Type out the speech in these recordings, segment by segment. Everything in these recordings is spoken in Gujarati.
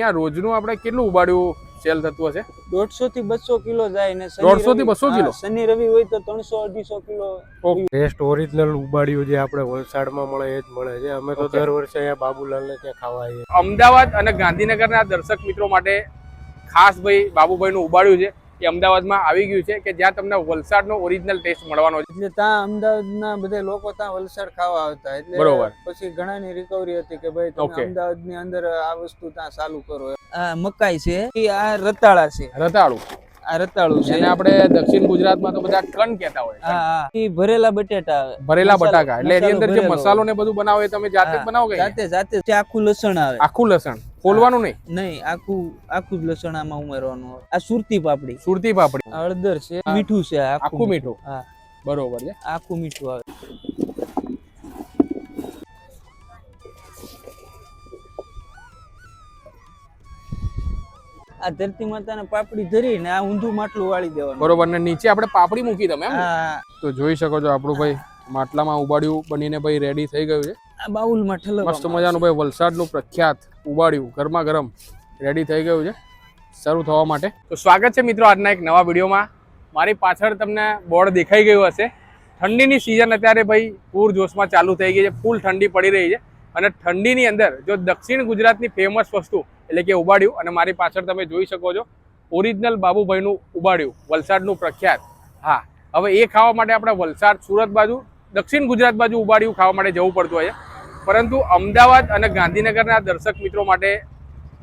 ત્યાં રોજનું આપણે કેટલું ઉબાડ્યું સેલ થતું હશે? દોઢસો થી બસો કિલો જાય ને શનિ 150 થી રવિ- 200 કિલો? શનિ રવિ હોય તો ત્રણસો અઢીસો કિલો બેસ્ટ ઓરિજિનલ ઉબાડિયું જે આપણે વલસાડમાં મળે એ જ મળે છે. અમે તો દર વર્ષે અહીંયા બાબુલાલને ત્યાં ખાવા આવીએ અમદાવાદ અને ગાંધીનગરના દર્શક મિત્રો માટે ખાસ ભાઈ બાબુભાઈનું ઉબાડ્યું છે. એ અમદાવાદમાં આવી ગયું છે કે જ્યાં તમને વલસાડનો ઓરિજિનલ ટેસ્ટ મળવાનો છે. એટલે ત્યાં અમદાવાદના બધા લોકો ત્યાં વલસાડ ખાવા આવતા. એટલે બરોબર. પછી ઘણાની રિકવરી હતી કે ભાઈ તમે અમદાવાદની અંદર આ વસ્તુ ત્યાં ચાલુ કરો. આ મકાઈ છે ઈ આ રતાળા છે. રતાળું. આ રતાળું છે. આપણે દક્ષિણ ગુજરાતમાં તો બધા કણ કહેતા હોય. હા ભરેલા બટેટા. ભરેલા બટાકા. એટલે એની અંદર જે મસાલો ને બધું બનાવો તમે જાતે જ બનાવો કે જાતે જાતે. આખું લસણ આવે. આખું લસણ. ખોલવાનું નહીં? નહીં આખું આખું જ લસણ આમાં ઉમેરવાનું આ સુરતી પાપડી. સુરતી પાપડી. હળદર છે મીઠું છે આખું મીઠું. હા. બરોબર છે. આખું મીઠું આવે. આ ધરતી માતાને પાપડી ધરીને આ ઊંધું માટલું વાળી દેવાનું. બરોબર ને નીચે આપણે પાપડી મૂકી તમે તો જોઈ શકો છો આપણું ભાઈ માટલામાં ઉબાડ્યું બનીને ભાઈ રેડી થઈ ગયું છે. બાઉલમાં ઠલવવામાં મસ્ત મજાનું ભાઈ વલસાડનું પ્રખ્યાત ઉબાડ્યું ગરમા ગરમ રેડી થઈ ગયું છે. શરૂ થવા માટે. તો સ્વાગત છે મિત્રો આજના એક નવા વિડીયોમાં. મારી પાછળ તમને બોર્ડ દેખાઈ ગયું હશે. ઠંડીની સિઝન અત્યારે ભાઈ પૂર જોશમાં ચાલુ થઈ ગઈ છે. ફૂલ ઠંડી પડી રહી છે. અને ઠંડીની અંદર જો દક્ષિણ ગુજરાતની ફેમસ વસ્તુ એટલે કે ઉબાડ્યું, અને મારી પાછળ તમે જોઈ શકો છો ઓરિજિનલ બાબુભાઈનું ઉબાડ્યું, વલસાડનું પ્રખ્યાત. હા, હવે એ ખાવા માટે આપણે વલસાડ સુરત બાજુ, દક્ષિણ ગુજરાત બાજુ ઉબાડ્યું ખાવા માટે જવું પડતું હોય છે. પરંતુ અમદાવાદ અને ગાંધીનગરના દર્શક મિત્રો માટે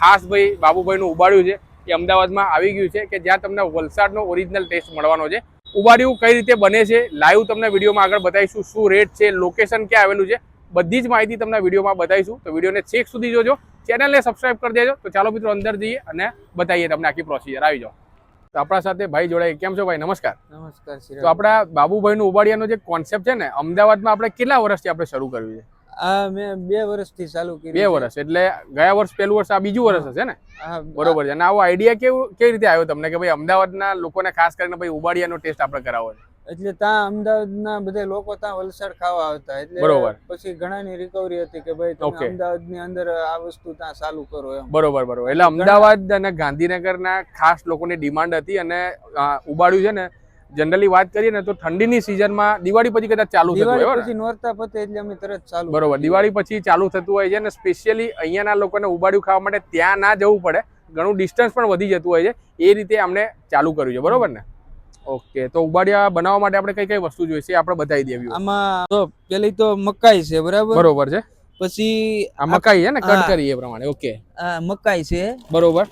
ખાસ ભાઈ બાબુભાઈનું ઉબાડ્યું છે. એ અમદાવાદમાં આવી ગયું છે કે જ્યાં તમને વલસાડનો ઓરિજિનલ ટેસ્ટ મળવાનો છે. ઉબાડ્યું કઈ રીતે બને છે? લાઈવ તમને વિડીયોમાં આગળ બતાવીશું. શું રેટ છે? લોકેશન ક્યાં આવેલું છે? બધી જ માહિતી તમને વિડીયોમાં બતાવીશું. તો વિડીયોને છેક સુધી જોજો. ચેનલને સબસ્ક્રાઈબ કરી દેજો. તો ચાલો મિત્રો અંદર જઈએ અને બતાવીએ તમને આખી પ્રોસિજર આવી જાઓ. તો આપણા સાથે ભાઈ જોડાય કેમ છો ભાઈ? નમસ્કાર. નમસ્કાર તો આપણા બાબુભાઈનું ઉબાડિયાનો જે કોન્સેપ્ટ છે ને અમદાવાદમાં આપણે કેટલા વર્ષથી આપણે શરૂ કર્યું છે? આ મેં બે વર્ષથી ચાલુ કર્યું બે વર્ષ એટલે ગયા વર્ષ પહેલું વર્ષ આ બીજું વર્ષ હશે ને? બરોબર છે. અને આવો આઈડિયા કેવું કેવી રીતે આવ્યો તમને? કે ભાઈ અમદાવાદના લોકોને ખાસ કરીને ભાઈ ઉબાડિયાનો ટેસ્ટ આપણે કરાવો છે. એટલે ત્યાં અમદાવાદના બધા લોકો ત્યાં વલસાડ ખાવા આવતા. એટલે બરોબર. પછી ઘણાની રિકવરી હતી કે ભાઈ તમે અમદાવાદની અંદર આ વસ્તુ ત્યાં ચાલુ કરો એમ. બરોબર બરોબર. એટલે અમદાવાદ અને ગાંધીનગરના ખાસ લોકોની ડિમાન્ડ હતી અને ઉબાડ્યું છે ને જનરલી વાત કરીએ ને તો ઠંડીની સિઝનમાં દિવાળી પછી કદાચ ચાલુ થતું હોય? પછી નોરતા પતે એટલે અમે તરત ચાલુ બરોબર દિવાળી પછી ચાલુ થતું હોય છે અને સ્પેશિયલી અહીંયાના લોકોને ઉબાડ્યું ખાવા માટે ત્યાં ના જવું પડે. ઘણું ડિસ્ટન્સ પણ વધી જતું હોય છે. એ રીતે અમને ચાલુ કર્યું છે બરોબર ને? ઓકે તો ઉબાડિયા બનાવવા માટે આપણે કઈ કઈ વસ્તુ જોઈશે આપણે બતાવી દેવી આમાં જો પેલી તો મકાઈ છે બરાબર? બરોબર છે. પછી આ મકાઈ છે ને કટ એ પ્રમાણે ઓકે. આ મકાઈ છે. બરોબર.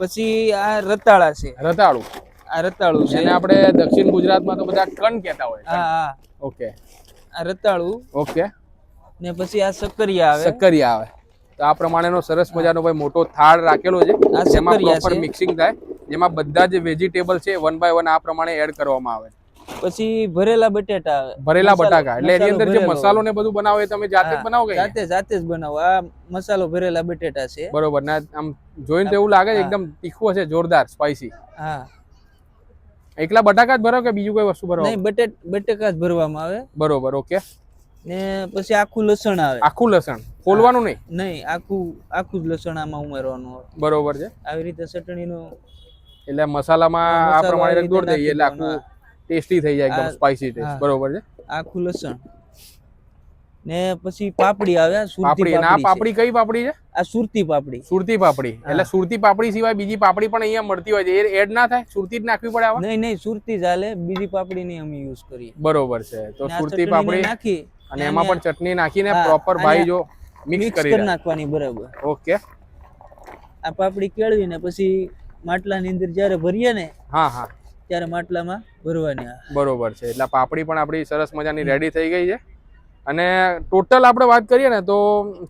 પછી આ રતાળા છે. રતાળું. આ રતાળુ છે. અને આપણે દક્ષિણ ગુજરાતમાં તો બધા કણ કહેતા હોય. હા હા. ઓકે. આ રતાળુ ઓકે. ને પછી આ સક્કરિયા આવે. સક્કરિયા આવે. તો આ પ્રમાણેનો સરસ મજાનો ભાઈ મોટો થાળ રાખેલો છે આ જેમાં પ્રોપર મિક્સિંગ થાય. જેમાં બધા જે વેજીટેબલ છે વન બાય વન આ પ્રમાણે એડ કરવામાં આવે. પછી ભરેલા બટેટા ભરેલા બટાકા. એટલે એની અંદર જે મસાલો ને બધું બનાવો એ તમે જાતે જ બનાવો કે જાતે જાતે જ બનાવો. આ મસાલો ભરેલા બટેટા છે. બરોબર. ને આમ જોઈને તો એવું લાગે છે એકદમ તીખું હશે જોરદાર સ્પાઈસી હા. એકલા બટાકા જ ભરો કે બીજું કોઈ વસ્તુ ભરો નહીં બટેટ બટેકા જ ભરવામાં આવે. બરોબર ઓકે. ને પછી આખું લસણ આવે. આખું લસણ? ખોલવાનું નહીં? નહીં આખું આખું જ લસણ આમાં ઉમેરવાનું આવે બરોબર છે. આવી રીતે ચટણીનો એટલે મસાલામાં આ પ્રમાણે રગદોળ દઈએ એટલે આખું ટેસ્ટી થઈ જાય એકદમ સ્પાઈસી ટેસ્ટ બરોબર છે? આખું લસણ. ને પછી પાપડી આવે સુરતી પાપડી. અને પાપડી કઈ પાપડી છે? આ સુરતી પાપડી. સુરતી પાપડી. એટલે સુરતી પાપડી સિવાય બીજી પાપડી પણ અહીંયા મળતી હોય છે. એડ ના થાય? સુરતી જ નાખવી પડે આવા? નહીં નહીં સુરતી જ હાલે. બીજી પાપડી નહીં અમે યુઝ કરીએ. બરોબર છે. તો સુરતી પાપડી નાખી અને એમાં પણ ચટણી નાખીને પ્રોપર ભાઈ જો મિક્સ કરી નાખવાની બરાબર. ઓકે. આ પાપડી કેળવીને પછી માટલાની અંદર જ્યારે ભરીએ ને હા હા. ત્યારે માટલામાં ભરવાની. બરોબર છે. એટલે પાપડી પણ આપણી સરસ મજાની રેડી થઈ ગઈ છે. અને ટોટલ આપણે વાત કરીએ ને તો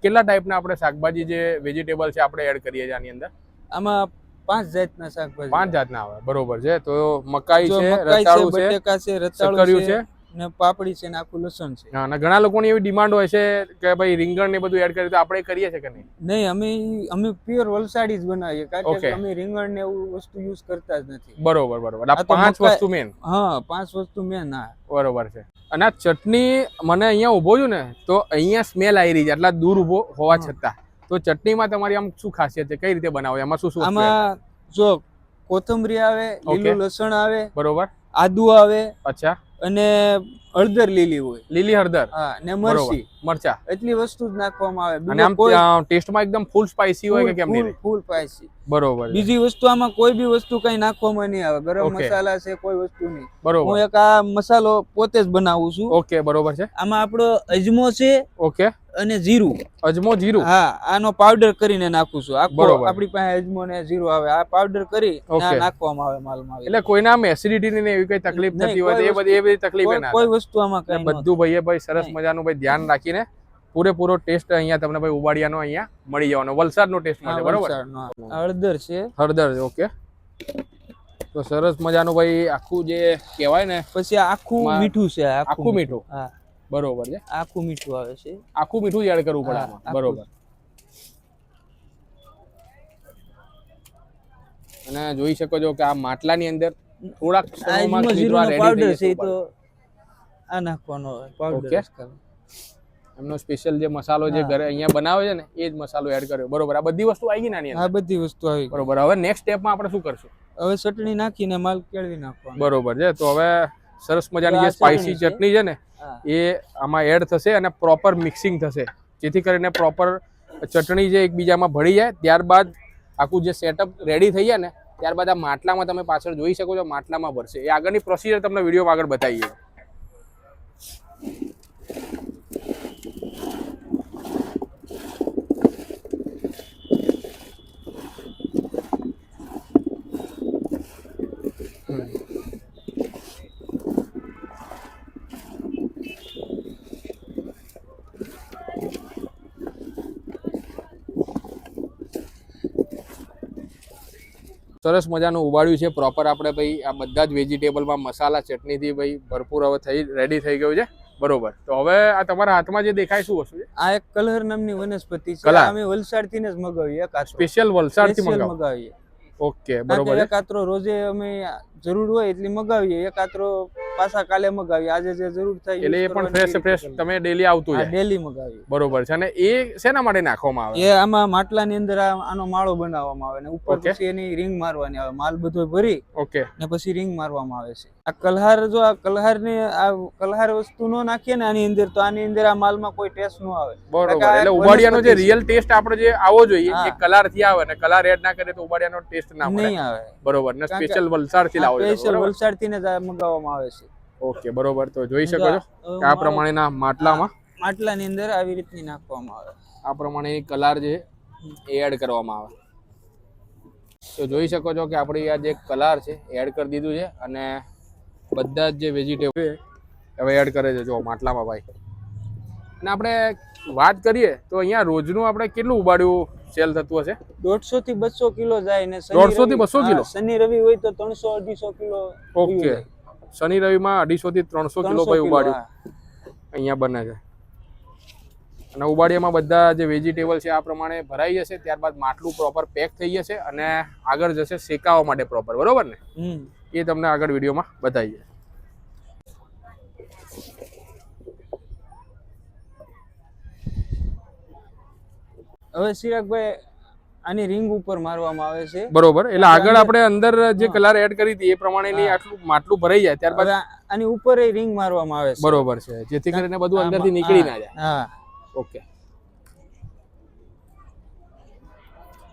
કેટલા ટાઈપના આપણે શાકભાજી જે વેજીટેબલ છે આપણે એડ કરીએ છીએ આની અંદર? આમાં પાંચ જાતના શાકભાજી પાંચ જાતના આવે બરોબર છે. તો મકાઈ છે રતાળું છે બટેકા છે રતાળું છે ને પાપડી છે ને આખું લસણ છે. હા, અને ઘણા લોકોની એવી ડિમાન્ડ હોય છે કે ભાઈ રીંગણ ને બધું એડ કરીએ તો આપણે કરીએ છે કે નહીં? નહીં અમે અમે પ્યોર વલસાડી જ બનાવીએ કારણ કે અમે રીંગણ ને એવું વસ્તુ યુઝ કરતા જ નથી. બરોબર બરોબર. આ પાંચ વસ્તુ મેન હા પાંચ વસ્તુ મેન ના બરોબર છે. અને આ ચટણી મને અહીંયા ઊભો છું ને તો અહીંયા સ્મેલ આવી રહી છે. આટલા દૂર ઊભો હોવા છતાં. તો ચટણીમાં તમારી આમ શું ખાસિયત છે? કઈ રીતે બનાવો? એમાં શું શું આમાં જો કોથમરી આવે. લીલું લસણ આવે બરોબર. આદુ આવે અચ્છા. અને હળદર લીલી હોય. લીલી હળદર? હા ને મરચી. મરચા. એટલી વસ્તુ જ નાખવામાં આવે. અને આમ ટેસ્ટમાં એકદમ ફૂલ સ્પાઇસી હોય કે કેમ નહીં ફૂલ સ્પાઈસી બરોબર. બીજી વસ્તુ આમાં કોઈ બી વસ્તુ કઈ નાખવામાં નહીં આવે. ગરમ મસાલા છે કોઈ વસ્તુ નહીં. બરોબર. હું એક આ મસાલો પોતે જ બનાવું છું. ઓકે બરોબર છે. આમાં આપણો અજમો છે ઓકે અને જીરું. અજમો જીરું? હા આનો પાવડર કરીને નાખું છું. આખો બરોબર. આપણી પાસે અજમો ને જીરું આવે. આ પાવડર કરી. નાખવામાં આવે માલમાં એટલે કોઈ આમ એસિડિટી ને એવી કઈ તકલીફ નથી થતી હોય તો એ બધી એ બધી તકલીફ કોઈ-. વસ્તુ આમાં કઈ બધું ભાઈએ ભાઈ સરસ મજાનું ભાઈ ધ્યાન રાખીને પૂરેપૂરો ટેસ્ટ અહીંયા તમને ભાઈ ઉબાડિયાનો અહીંયા મળી જવાનો વલસાડનો ટેસ્ટ મળે બરોબર? હળદર છે. હળદર ઓકે. તો સરસ મજાનું ભાઈ આખું જે કહેવાય ને પછી આખું મીઠું છે આખું મીઠું. હા. બરોબર છે. આખું મીઠું આવે છે. આખું મીઠું એડ કરવું પડે. બરોબર. અને જોઈ શકો છો કે આ માટલાની અંદર થોડાક સમયમાં પાવડર છે તો આ નાખવાનો હોય પાવડર એમનો સ્પેશિયલ જે મસાલો જે. ઘરે અહીંયા બનાવે છે ને એ જ મસાલો એડ કર્યો. બરોબર આ બધી વસ્તુ આવી ગઈ નાની આ બધી વસ્તુ આવી. બરોબર હવે નેક્સ્ટ સ્ટેપમાં આપણે શું કરશું? હવે ચટણી નાખીને માલ કેળવી નાખવાનો. બરોબર છે તો હવે સરસ મજાની જે સ્પાઈસી ચટણી છે. ને એ આમાં એડ થશે અને પ્રોપર મિક્સિંગ થશે. જેથી કરીને પ્રોપર ચટણી જે એકબીજામાં ભળી જાય ત્યારબાદ આખું જે સેટઅપ રેડી થઈ જાય ને ત્યારબાદ આ માટલામાં તમે પાછળ જોઈ શકો છો માટલામાં ભરશે. એ આગળની પ્રોસિજર તમને વીડિયો આગળ બતાવીએ. સરસ મજાનું ઉબાડ્યું છે. પ્રોપર આપણે ભાઈ આ બધા જ વેજીટેબલમાં મસાલા ચટણીથી ભાઈ ભરપૂર હવે થઈ રેડી થઈ ગયું છે. બરોબર. તો હવે આ તમારા હાથમાં જે દેખાય શું વસ્તુ છે? આ એક કલર નામની વનસ્પતિ છે. અમે વલસાડથી જ મગાવીએ એક સ્પેશિયલ વલસાડથી મંગાવો. મગાવીએ. ઓકે બરોબર એક આત્રો રોજે અમે જરૂર હોય એટલી મગાવીએ. એક આત્રો પાછા કાલે મગાવી. આજે જે જરૂર થાય એટલે એ પણ ફ્રેશ ફ્રેશ તમે ડેલી આવતું જાય. ડેલી મગાવી બરોબર છે. અને એ શેના માટે નાખવામાં આવે? એ આમાં માટલાની અંદર આનો માળો બનાવવામાં આવે ને ઉપર પછી એની રિંગ મારવાની આવે. માલ બધો ભરી ઓકે ને પછી રિંગ મારવામાં આવે છે. આ કલહાર જો આ કલહાર ને આ કલહાર વસ્તુ નો નાખીએ ને આની અંદર તો આની અંદર આ માલમાં કોઈ ટેસ્ટ નો આવે. બરોબર. એટલે ઉબાડિયાનો જે રિયલ ટેસ્ટ આપણે જે આવો જોઈએ. એ કલરથી આવે ને કલર એડ ના કરે તો ઉબાડિયાનો ટેસ્ટ ના મળે. નહીં આવે. બરોબર. ને સ્પેશિયલ વલસાડથી લાવો સ્પેશિયલ વલસાડથી ને મંગાવવામાં આવે છે. ઓકે બરોબર. તો જોઈ શકો છો કે આ પ્રમાણેના માટલામાં માટલાની અંદર આવી રીતની નાખવામાં આવે. આ પ્રમાણે કલર જે એડ કરવામાં આવે. તો જોઈ શકો છો કે આપણી આ જે કલર છે એડ કરી દીધું છે અને બધા જ જે વેજીટેબલ છે હવે એડ કરે છે. જો માટલામાં ભાઈ. અને આપણે વાત કરીએ તો અહીંયા રોજનું આપણે કેટલું ઉબાડ્યું સેલ થતું હશે? દોઢસો થી બસો કિલો જાય ને દોઢસો થી બસો કિલો? શનિ રવિ હોય તો ત્રણસો અઢીસો કિલો ઓકે. શનિ રવિમાં અઢીસો થી ત્રણસો કિલો 300 ભાઈ ઉબાડ્યું. અહીંયા બને છે. અને ઉબાડિયામાં બધા જે વેજીટેબલ છે આ પ્રમાણે ભરાઈ જશે. ત્યારબાદ માટલું પ્રોપર પેક થઈ જશે અને આગળ જશે શેકાવા માટે પ્રોપર બરોબર ને? એ તમને આગળ વિડીયોમાં બતાવીએ. હવે ચિરાગભાઈ આની રિંગ ઉપર મારવામાં આવે છે. બરોબર એટલે આગળ આપણે અંદર જે કલર એડ કરી હતી એ પ્રમાણેની આટલું માટલું ભરાઈ જાય ત્યારબાદ આની ઉપર રિંગ મારવામાં આવે છે. બરોબર છે જેથી કરીને બધું અંદરથી નીકળી ના જાય. હા. ઓકે.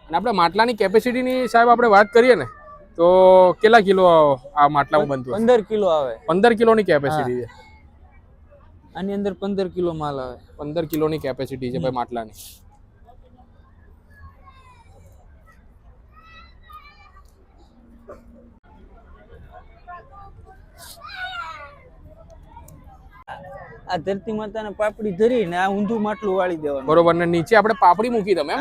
અને આપણે માટલાની કેપેસિટીની સાહેબ આપણે વાત કરીએ ને તો કેટલા કિલો આ માટલામાં બનતું પંદર કિલો આવે. પંદર કિલોની કેપેસિટી છે. આની અંદર પંદર કિલો માલ આવે. પંદર કિલોની કેપેસિટી છે ભાઈ માટલાની. આ ધરતી માતાને પાપડી ધરીને આ ઊંધું માટલું વાળી દેવાનું. બરોબર ને નીચે આપણે પાપડી મૂકી તમે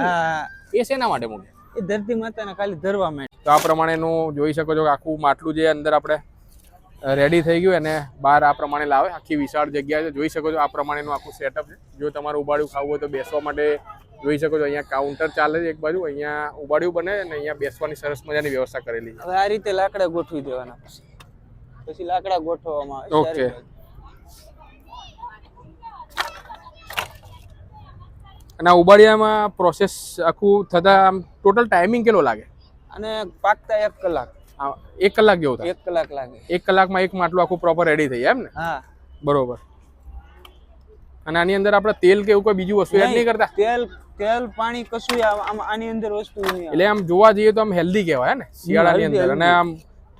એ શેના માટે મૂકી? એ ધરતી માતાને ખાલી ધરવા માંડે તો આ પ્રમાણેનું જોઈ શકો છો કે આખું માટલું જે અંદર આપણે રેડી થઈ ગયું અને બહાર આ પ્રમાણે લાવે. આખી વિશાળ જગ્યા છે. જોઈ શકો છો આ પ્રમાણેનું આખું સેટઅપ છે. જો તમારે ઉબાડ્યું ખાવું હોય તો બેસવા માટે જોઈ શકો છો અહીંયા કાઉન્ટર ચાલે છે એક બાજુ અહીંયા ઉબાડ્યું બને અને અહીંયા બેસવાની સરસ મજાની વ્યવસ્થા કરેલી છે. હવે આ રીતે લાકડા ગોઠવી દેવાના પછી. લાકડા ગોઠવવામાં આવે. Okay. ચારે બાજુ. અને આ ઉબાડિયામાં પ્રોસેસ આખું થતાં આમ ટોટલ ટાઈમિંગ કેટલો લાગે? અને પાકતા એક કલાક. હા એક કલાક જેવું થાય? એક કલાક લાગે. એક કલાકમાં એક માટલું આખું પ્રોપર રેડી થઈ જાય એમ ને? હા. બરોબર. અને આની અંદર આપણે તેલ કે એવું કોઈ બીજું વસ્તુ એડ નહીં કરતા? તેલ તેલ પાણી કશું આમ આની અંદર વસ્તુ નહીં એટલે આમ જોવા જઈએ તો આમ હેલ્ધી કહેવાય ને? શિયાળાની અંદર. અને આમ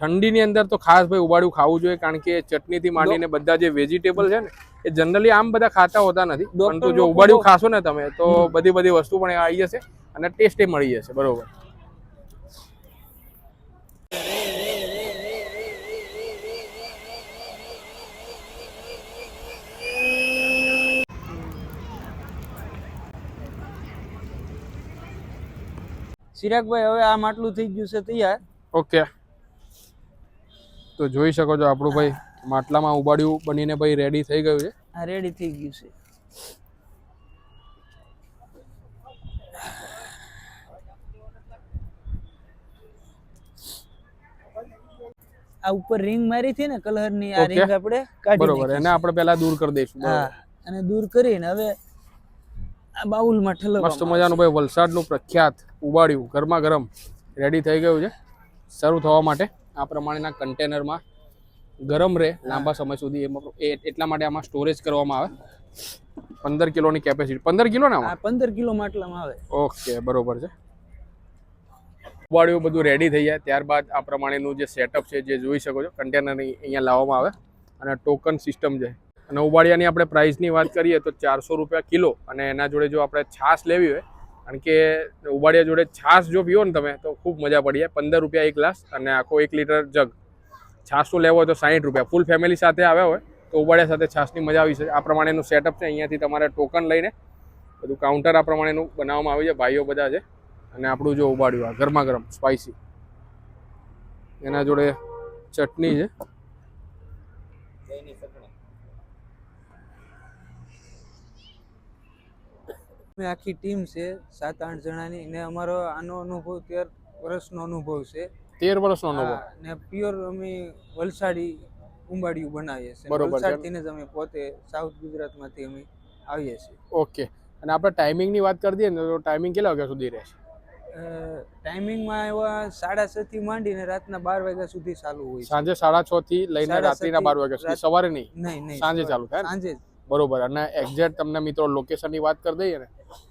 ઠંડીની અંદર તો ખાસ ભાઈ ઉબાડ્યું ખાવું જોઈએ કારણ કે ચટણીથી માંડીને બધા જે વેજીટેબલ છે ને એ જનરલી આમ બધા ખાતા હોતા નથી. પરંતુ જો ઉબાડ્યું ખાશો ને તમે તો બધી બધી વસ્તુ પણ આવી જશે અને ટેસ્ટ મળી જશે બરોબર. ચિરાગભાઈ હવે આ માટલું થઈ ગયું છે તૈયાર. ઓકે તો જોઈ શકો છો આપણું ભાઈ માટલામાં ઉબાડ્યું બનીને ભાઈ રેડી થઈ ગયું છે. આ રેડી થઈ ગયું છે. આ ઉપર રિંગ મારી હતી ને કલરની આ રિંગ આપણે કાઢી બરોબર એને આપણે પહેલા દૂર કરી દઈશું હા અને દૂર કરીને હવે આ બાઉલમાં ઠલવવામાં મસ્ત મજાનું ભાઈ વલસાડનું પ્રખ્યાત ઉબાડ્યું ગરમા ગરમ રેડી થઈ ગયું છે શરૂ થવા માટે. આ પ્રમાણેના કન્ટેનરમાં ગરમ રહે લાંબા સમય સુધી. એમાં એટલા માટે આમાં સ્ટોરેજ કરવામાં આવે. પંદર કિલોની કેપેસિટી પંદર કિલો ને પંદર કિલો માટલામાં આવે. ઓકે બરોબર છે. ઉબાડ્યું બધું રેડી થઈ જાય. ત્યારબાદ આ પ્રમાણેનું જે સેટઅપ છે જે જોઈ શકો છો કન્ટેનરની અહીંયા લાવવામાં આવે અને ટોકન સિસ્ટમ છે અને ઉબાડિયાની આપણે પ્રાઇસની વાત કરીએ તો ચારસો રૂપિયા કિલો. અને એના જોડે જો આપણે છાશ લેવી હોય કારણ કે ઉબાડિયા જોડે છાશ જો પીવો ને તમે, તો ખૂબ મજા પડી જાય. પંદર રૂપિયા એક ગ્લાસ અને આખો એક લીટર જગ. છાશનું લેવો હોય તો સાઠ રૂપિયા. ફૂલ ફેમિલી સાથે આવ્યા હોય, તો ઉબાડિયા સાથે છાશની મજા આવી છે આ પ્રમાણેનું સેટઅપ છે, અહીંયાથી તમારે ટોકન લઈને બધું કાઉન્ટર આ પ્રમાણેનું બનાવવામાં આવ્યું છે, ભાઈઓ બધા છે. અને આપણું જો ઉબાડ્યું, આ ગરમા ગરમ સ્પાઇસી એના જોડે ચટણી છે. અમે આખી ટીમ છે સાત આઠ જણાની ને અમારો આનો અનુભવ તેર વર્ષનો અનુભવ છે. તેર વર્ષનો અનુભવ. ને પ્યોર અમે વલસાડી ઉંબાડિયું બનાવીએ છીએ. વલસાડથી જ અમે પોતે સાઉથ ગુજરાતમાંથી અમે આવીએ છીએ. ઓકે. અને આપણે ટાઈમિંગની વાત કરી દઈએ ને તો ટાઈમિંગ કેટલા વાગ્યા સુધી રહેશે ટાઈમિંગમાં એવા સાડા છ થી માંડીને રાતના બાર વાગ્યા સુધી ચાલુ હોય સાંજે સાડા છ થી લઈને રાત્રિના બાર વાગ્યા સુધી. સવારે નહીં? નહીં સાંજે ચાલુ થાય સાંજે. બરોબર. અને એક્ઝેક્ટ તમને મિત્રો લોકેશનની વાત કરી દઈએ ને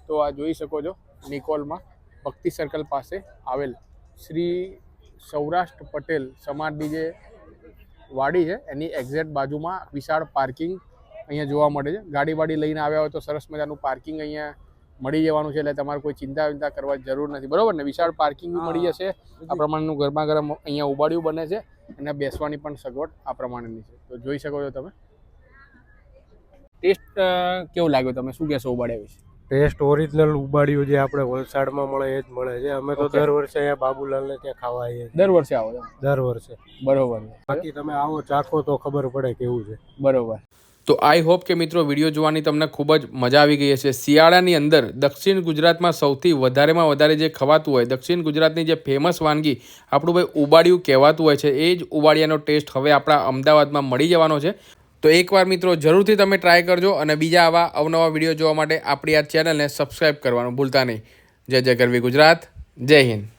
તો આ જોઈ શકો છો નિકોલમાં ભક્તિ સર્કલ પાસે આવેલ શ્રી સૌરાષ્ટ્ર પટેલ સમાજની જે વાડી છે એની એક્ઝેક્ટ બાજુમાં વિશાળ પાર્કિંગ અહીંયા જોવા મળે છે. ગાડી વાડી લઈને આવ્યા હોય તો સરસ મજાનું પાર્કિંગ અહીંયા મળી જવાનું છે એટલે તમારે કોઈ ચિંતા વિંતા કરવા જરૂર નથી. બરોબર ને? વિશાળ પાર્કિંગ મળી જશે. આ પ્રમાણેનું ગરમા ગરમ અહીંયા ઉબાડિયું બને છે અને બેસવાની પણ સગવડ આ પ્રમાણેની છે. તો જોઈ શકો છો તમે. ટેસ્ટ કેવું લાગ્યો તમે? શું કહેશો ઉબાડ્યા વિશે? ટેસ્ટ ઓરિજિનલ ઉબાડિયું જે આપણે વલસાડમાં મળે એ જ મળે છે. અમે તો દર વર્ષે અહીંયા બાબુલાલને ત્યાં ખાવા આવીએ દર વર્ષે આવો તમે દર વર્ષે. બરોબર. બાકી તમે આવો ચાખો તો ખબર પડે કેવું છે. બરોબર. તો આઈ હોપ કે મિત્રો વીડિયો જોવાની તમને ખૂબ જ મજા આવી ગઈ હશે. શિયાળાની અંદર દક્ષિણ ગુજરાતમાં સૌથી વધારેમાં વધારે જે ખવાતું હોય દક્ષિણ ગુજરાતની જે ફેમસ વાનગી આપણું ભાઈ ઉબાડિયું કહેવાતું હોય છે. એ જ ઉબાડિયાનો ટેસ્ટ હવે આપણા અમદાવાદમાં મળી જવાનો છે. તો એકવાર મિત્રો જરૂરથી તમે ટ્રાય કરજો અને બીજા આવા અવનવા વીડિયો જોવા માટે આપણી આ ચેનલને સબસ્ક્રાઈબ કરવાનું ભૂલતા નહીં. જય જય ગરવી ગુજરાત. જય હિન્દ.